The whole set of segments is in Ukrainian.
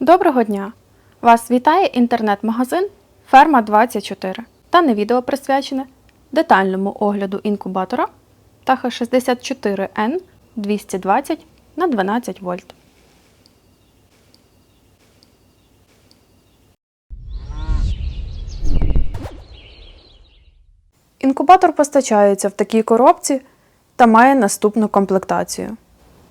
Доброго дня! Вас вітає інтернет-магазин Ферма 24 та не відео присвячене детальному огляду інкубатора Таха 64N 220 на 12 вольт. Інкубатор постачається в такій коробці та має наступну комплектацію.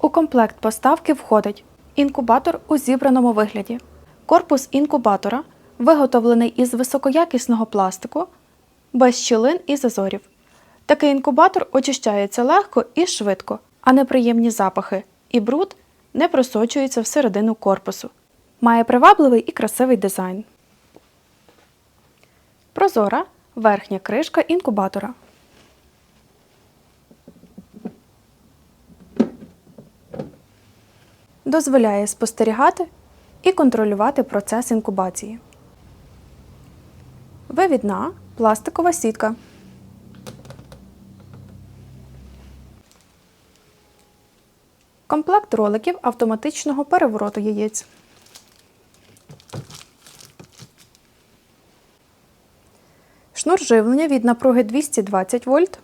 У комплект поставки входить інкубатор у зібраному вигляді. Корпус інкубатора виготовлений із високоякісного пластику, без щілин і зазорів. Такий інкубатор очищається легко і швидко, а неприємні запахи і бруд не просочуються всередину корпусу. Має привабливий і красивий дизайн. Прозора верхня кришка інкубатора. Дозволяє спостерігати і контролювати процес інкубації. Вивідна пластикова сітка. Комплект роликів автоматичного перевороту яєць. Шнур живлення від напруги 220 вольт.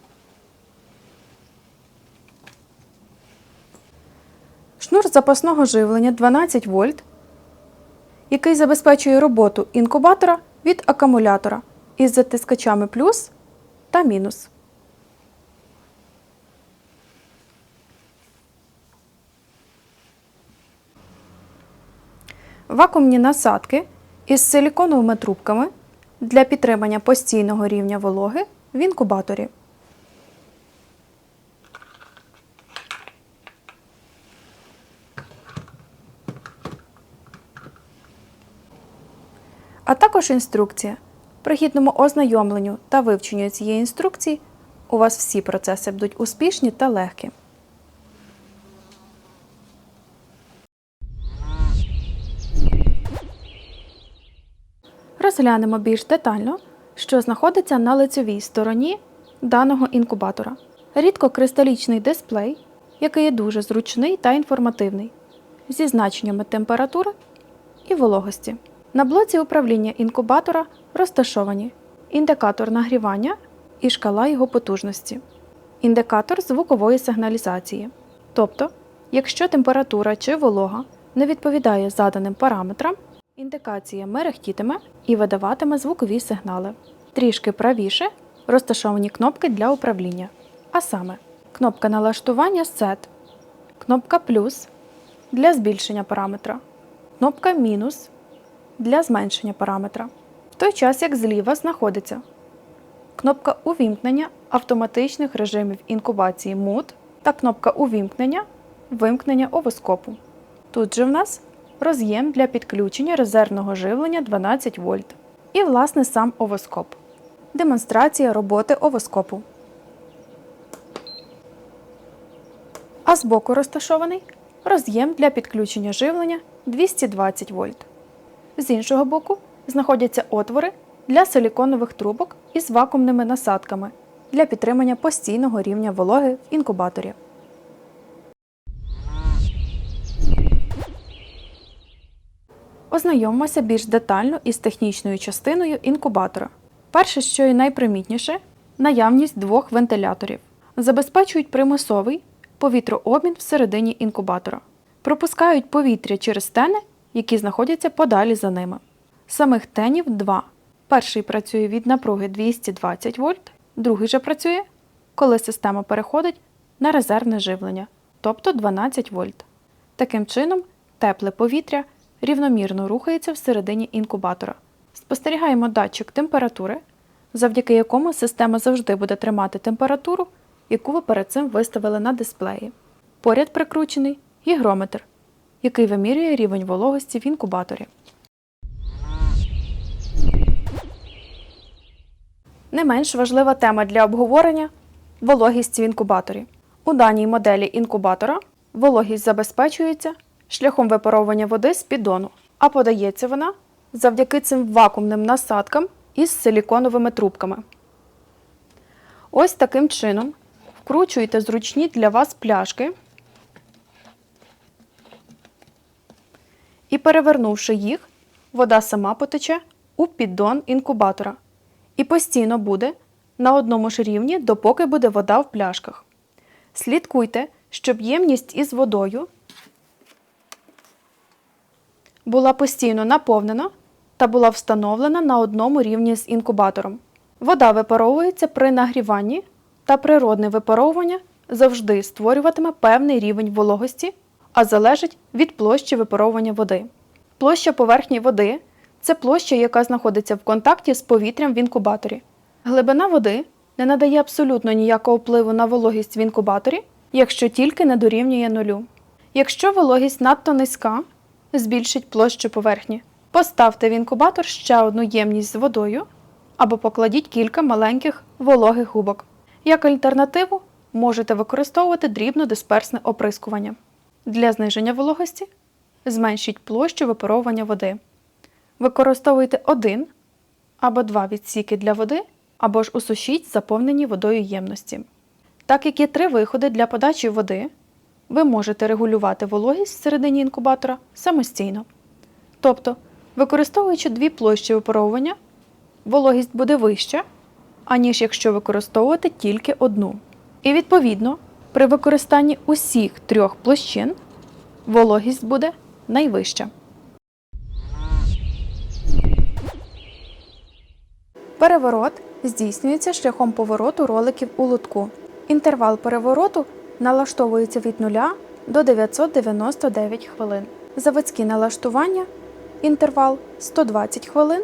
Шнур запасного живлення 12 вольт, який забезпечує роботу інкубатора від акумулятора із затискачами плюс та мінус. Вакуумні насадки із силіконовими трубками для підтримання постійного рівня вологи в інкубаторі. А також інструкція. При гідному ознайомленню та вивченню цієї інструкції у вас всі процеси будуть успішні та легкі. Розглянемо більш детально, що знаходиться на лицевій стороні даного інкубатора. Рідкокристалічний дисплей, який є дуже зручний та інформативний, зі значеннями температури і вологості. На блоці управління інкубатора розташовані індикатор нагрівання і шкала його потужності, індикатор звукової сигналізації. Тобто, якщо температура чи волога не відповідає заданим параметрам, індикація мерехтітиме і видаватиме звукові сигнали. Трішки правіше розташовані кнопки для управління, а саме кнопка налаштування SET, кнопка плюс для збільшення параметра, кнопка мінус для зменшення параметра. В той час, як зліва знаходиться кнопка увімкнення автоматичних режимів інкубації мут та кнопка увімкнення вимкнення овоскопу. Тут же в нас роз'єм для підключення резервного живлення 12 вольт і, власне, сам овоскоп. Демонстрація роботи овоскопу. А збоку розташований роз'єм для підключення живлення 220 вольт. З іншого боку знаходяться отвори для силіконових трубок із вакуумними насадками для підтримання постійного рівня вологи в інкубаторі. Ознайомимося більш детально із технічною частиною інкубатора. Перше, що і найпримітніше, наявність двох вентиляторів. Забезпечують примусовий повітрообмін всередині інкубатора. Пропускають повітря через стени які знаходяться подалі за ними. Самих тенів два. Перший працює від напруги 220 вольт, другий же працює, коли система переходить на резервне живлення, тобто 12 вольт. Таким чином, тепле повітря рівномірно рухається всередині інкубатора. Спостерігаємо датчик температури, завдяки якому система завжди буде тримати температуру, яку ви перед цим виставили на дисплеї. Поряд прикручений гігрометр, який вимірює рівень вологості в інкубаторі. Не менш важлива тема для обговорення вологість в інкубаторі. У даній моделі інкубатора вологість забезпечується шляхом випаровування води з піддону, а подається вона завдяки цим вакуумним насадкам із силіконовими трубками. Ось таким чином вкручуєте зручні для вас пляшки перевернувши їх, вода сама потече у піддон інкубатора і постійно буде на одному ж рівні, допоки буде вода в пляшках. Слідкуйте, щоб ємність із водою була постійно наповнена та була встановлена на одному рівні з інкубатором. Вода випаровується при нагріванні, та природне випаровування завжди створюватиме певний рівень вологості, а залежить від площі випаровування води. Площа поверхні води це площа, яка знаходиться в контакті з повітрям в інкубаторі. Глибина води не надає абсолютно ніякого впливу на вологість в інкубаторі, якщо тільки не дорівнює нулю. Якщо вологість надто низька, збільшить площу поверхні. Поставте в інкубатор ще одну ємність з водою або покладіть кілька маленьких вологих губок. Як альтернативу можете використовувати дрібнодисперсне оприскування. Для зниження вологості зменшіть площу випаровування води. Використовуйте один або два відсіки для води, або ж усушіть заповнені водою ємності. Так як є три виходи для подачі води, ви можете регулювати вологість всередині інкубатора самостійно. Тобто, використовуючи дві площі випаровування, вологість буде вища, аніж якщо використовувати тільки одну. І відповідно, при використанні усіх трьох площин вологість буде найвища. Переворот здійснюється шляхом повороту роликів у лотку. Інтервал перевороту налаштовується від 0 до 999 хвилин. Заводські налаштування інтервал 120 хвилин.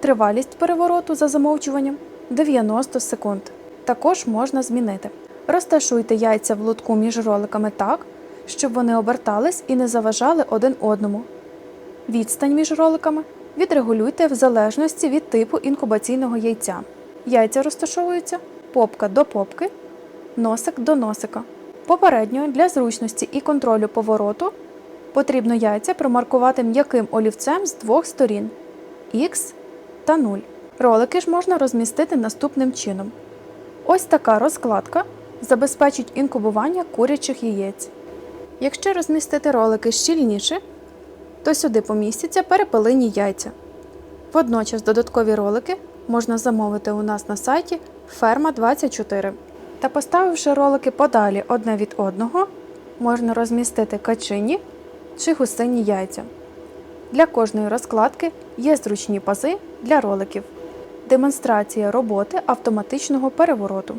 Тривалість перевороту за замовчуванням 90 секунд. Також можна змінити. Розташуйте яйця в лотку між роликами так, щоб вони обертались і не заважали один одному. Відстань між роликами відрегулюйте в залежності від типу інкубаційного яйця. Яйця розташовуються попка до попки, носик до носика. Попередньо для зручності і контролю повороту потрібно яйця промаркувати м'яким олівцем з двох сторін Х та 0. Ролики ж можна розмістити наступним чином. Ось така розкладка забезпечить інкубування курячих яєць. Якщо розмістити ролики щільніше, то сюди помістяться перепелині яйця. Водночас додаткові ролики можна замовити у нас на сайті Ферма24. Та поставивши ролики подалі одне від одного, можна розмістити качині чи гусині яйця. Для кожної розкладки є зручні пази для роликів. Демонстрація роботи автоматичного перевороту.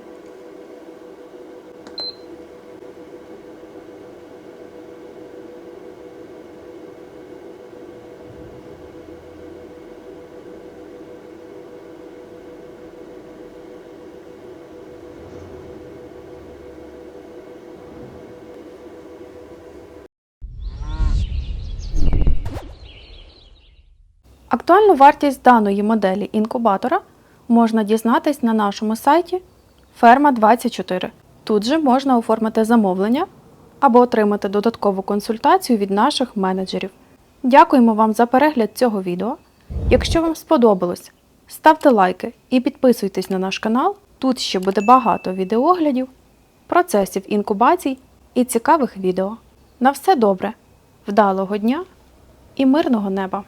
Актуальну вартість даної моделі інкубатора можна дізнатись на нашому сайті Ферма24. Тут же можна оформити замовлення або отримати додаткову консультацію від наших менеджерів. Дякуємо вам за перегляд цього відео. Якщо вам сподобалось, ставте лайки і підписуйтесь на наш канал. Тут ще буде багато відеоглядів, процесів інкубацій і цікавих відео. На все добре, вдалого дня і мирного неба!